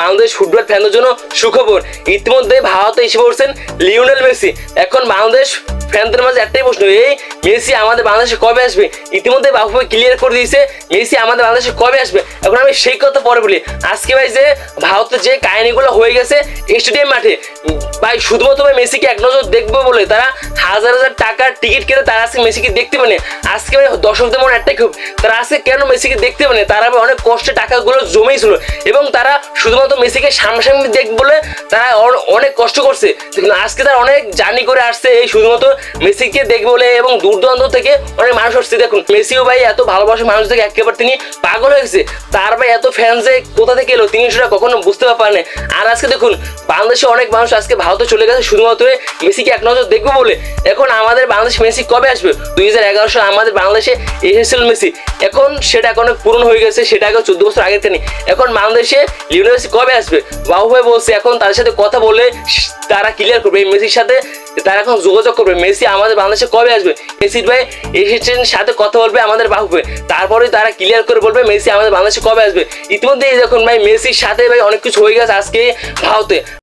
Bangladesh football ফ্যানদের জন্য সুখবর। ইতিমধ্যে ভারতে এসে পড়ছেন লিওনেল মেসি। এখন বাংলাদেশ ফ্যানদের মাঝে একটাই প্রশ্ন, এই মেসি আমাদের বাংলাদেশে কবে আসবে? ইতিমধ্যে বাবু ক্লিয়ার করে দিয়েছে, মেসি আমাদের বাংলাদেশে কবে আসবে? এখন আমি সেই কথা পরে বলি। আজকে ভাই যে ভারতের যে কাহিনীগুলো হয়ে গেছে স্টেডিয়াম মাঠে, ভাই শুধুমাত্র ভাই মেসিকে এক নজর দেখব বলে তারা হাজার হাজার টাকার টিকিট কেটে তারা আজকে মেসিকে দেখতে পানে আজকে ভাই দর্শকদের মনে একটাই খুব তারা আজকে কেন মেসিকে দেখতে পানে তারা ভাই অনেক কষ্টে টাকাগুলো জমেছিল এবং তারা শুধুমাত্র মেসিকে সামনাসামনি দেখবে বলে তারা অনেক কষ্ট করছে। আজকে তারা অনেক জার্নি করে আসছে, এই শুধুমাত্র মেসিকে দেখবে বলে এবং দূর দূরান্ত থেকে অনেক মানুষ আসছে। দেখুন, মেসিও ভাই এত ভালোবাসা মানুষ থেকে একেবারে তিনি পাগল হয়ে গেছে। তার ভাই এত ফ্যান যে কোথা থেকে এলো তিনি সেটা কখনো বুঝতে পারেন আর আজকে দেখুন, বাংলাদেশে অনেক মানুষ আজকে ভারতে চলে গেছে, শুধুমাত্র মেসিকে এক নজর দেখব বলে। এখন আমাদের বাংলাদেশ মেসি কবে আসবে? দুই হাজার এগারো সালে আমাদের বাংলাদেশে এসেছিল মেসি। এখন সেটা এখন পূরণ হয়ে গেছে, সেটা আগে চোদ্দ বছর আগে থেকে। এখন বাংলাদেশে লিওনেল মেসি কবে আসবে? বাবু ভাই বলছে, এখন তাদের সাথে কথা বলে তারা ক্লিয়ার করবে। এই মেসির সাথে তারা এখন যোগাযোগ করবে। মেসি আমাদের বাংলাদেশে কবে আসবে? মেসির ভাই এসেছেন, সাথে কথা বলবে, আমাদের বাহুবে। তারপরে তারা ক্লিয়ার করে বলবে মেসি আমাদের বাংলাদেশে কবে আসবে। ইতিমধ্যেই যখন ভাই, মেসির সাথে ভাই অনেক কিছু হয়ে গেছে আজকে ভারতে।